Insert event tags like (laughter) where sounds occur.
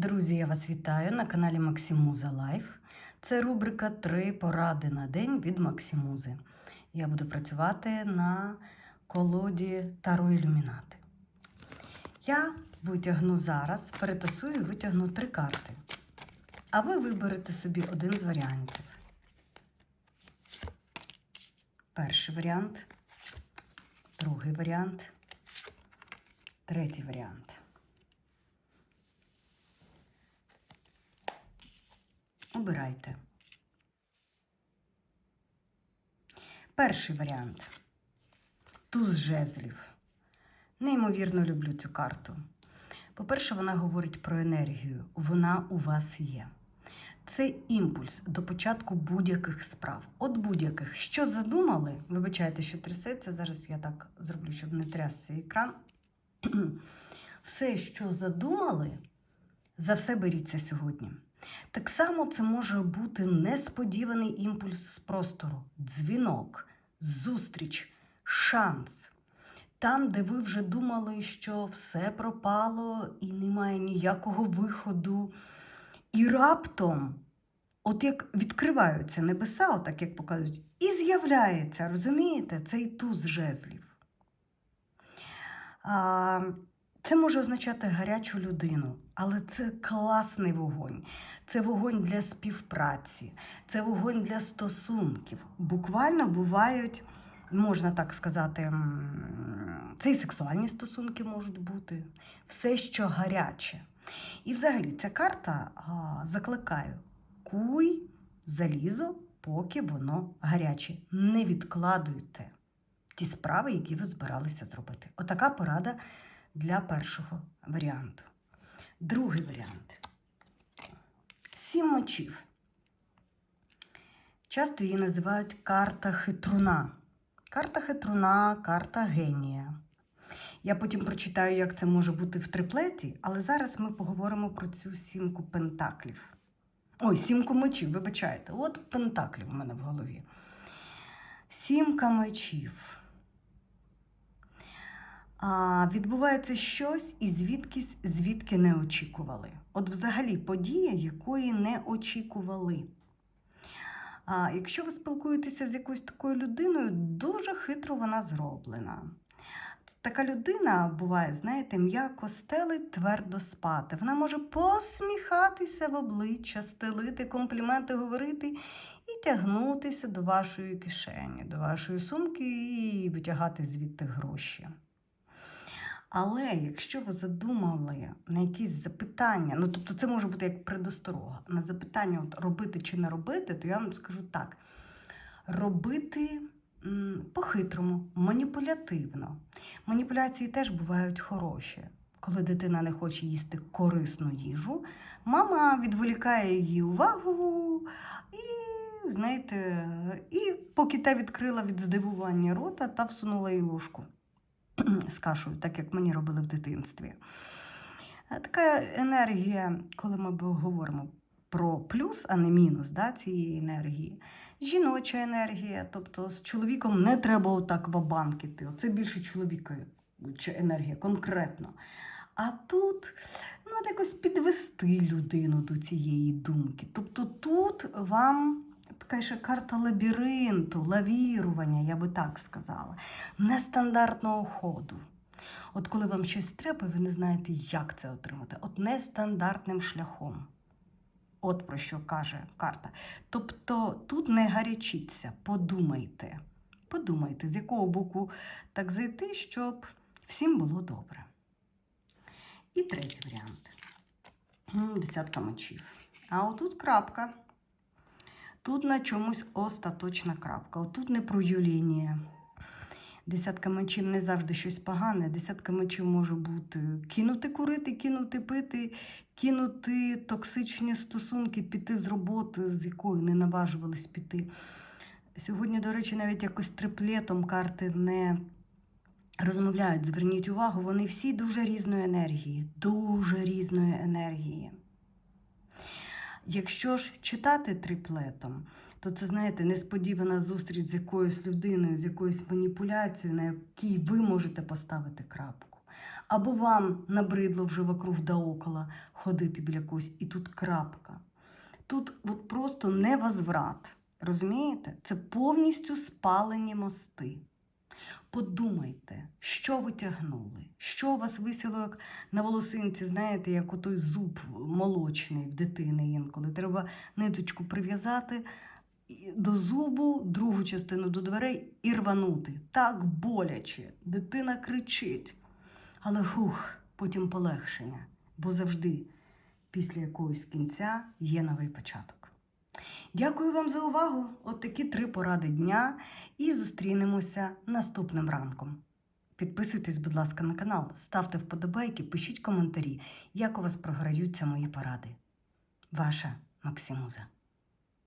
Друзі, я вас вітаю на каналі Максимуза Лайф. Це рубрика Три поради на день від Максимузи. Я буду працювати на колоді Таро Ілюмінати. Я витягну зараз, перетасую і витягну три карти. А ви виберете собі один з варіантів. Перший варіант, другий варіант, третій варіант. Обирайте. Перший варіант. Туз жезлів. Неймовірно люблю цю карту. По-перше, вона говорить про енергію. Вона у вас є. Це імпульс до початку будь-яких справ. От будь-яких. Що задумали? Вибачайте, що трясеться. Зараз я так зроблю, щоб не трясся екран. (clears throat) Все, що задумали, за все беріться сьогодні. Так само це може бути несподіваний імпульс з простору, дзвінок, зустріч, шанс. Там, де ви вже думали, що все пропало і немає ніякого виходу. І раптом, от як відкриваються небеса, отак як показують, і з'являється, розумієте, цей туз жезлів. А, це може означати гарячу людину, але це класний вогонь. Це вогонь для співпраці, це вогонь для стосунків. Буквально бувають, можна так сказати, це і сексуальні стосунки можуть бути, все, що гаряче. І взагалі ця карта а, закликає: куй залізо, поки воно гаряче. Не відкладуйте ті справи, які ви збиралися зробити. Отака порада для першого варіанту. Другий варіант. Сім мечів. Часто її називають карта хитруна. Карта хитруна, карта генія. Я потім прочитаю, як це може бути в триплеті, але зараз ми поговоримо про цю сімку пентаклів. Ой, сімку мечів, вибачайте. От пентаклів у мене в голові. Сімка мечів. Відбувається щось і звідкись, звідки не очікували. От взагалі подія, якої не очікували. А, якщо ви спілкуєтеся з якоюсь такою людиною, дуже хитро вона зроблена. Така людина буває, знаєте, м'яко стелить, твердо спати. Вона може посміхатися в обличчя, стелити, компліменти говорити і тягнутися до вашої кишені, до вашої сумки і витягати звідти гроші. Але якщо ви задумали на якісь запитання, ну тобто це може бути як предосторога, на запитання от, робити чи не робити, то я вам скажу так: робити по-хитрому, маніпулятивно. Маніпуляції теж бувають хороші. Коли дитина не хоче їсти корисну їжу, мама відволікає її увагу і, знаєте, і поки та відкрила від здивування рота та всунула їй ложку (clears throat) з кашею, так як мені робили в дитинстві. Е, Така енергія, коли ми говоримо про плюс, а не мінус да, цієї енергії. Жіноча енергія, тобто з чоловіком не треба отак в. Це більше чоловіка чи енергія конкретно. А тут ну, якось підвести людину до цієї думки. Тобто тут вам така ще карта лабіринту, лавірування, я би так сказала, нестандартного ходу. От коли вам щось треба, ви не знаєте, як це отримати. От нестандартним шляхом. От про що каже карта. Тобто тут не гарячіться, подумайте. Подумайте, з якого боку так зайти, щоб всім було добре. І третій варіант. Десятка мечів. А отут крапка. Тут на чомусь остаточна крапка. Отут не про юлінія. Десятка мечів не завжди щось погане. Десятка мечів може бути кинути курити, кинути пити, кинути токсичні стосунки, піти з роботи, з якою не наважувались піти. Сьогодні, до речі, навіть якось триплетом карти не розмовляють. Зверніть увагу, вони всі дуже різної енергії, дуже різної енергії. Якщо ж читати триплетом, то це, знаєте, несподівана зустріч з якоюсь людиною, з якоюсь маніпуляцією, на якій ви можете поставити крапку. Або вам набридло вже вокруг да около ходити біля когось, і тут крапка. Тут от просто невозврат. Розумієте? Це повністю спалені мости. Подумайте, що ви тягнули, що у вас висіло як на волосинці, знаєте, як отой зуб молочний в дитини інколи. Треба ниточку прив'язати до зубу, другу частину до дверей і рванути. Так боляче. Дитина кричить. Але фух, потім полегшення, бо завжди після якогось кінця є новий початок. Дякую вам за увагу! От такі три поради дня і зустрінемося наступним ранком. Підписуйтесь, будь ласка, на канал, ставте вподобайки, пишіть коментарі, як у вас програються мої поради. Ваша Максимуза.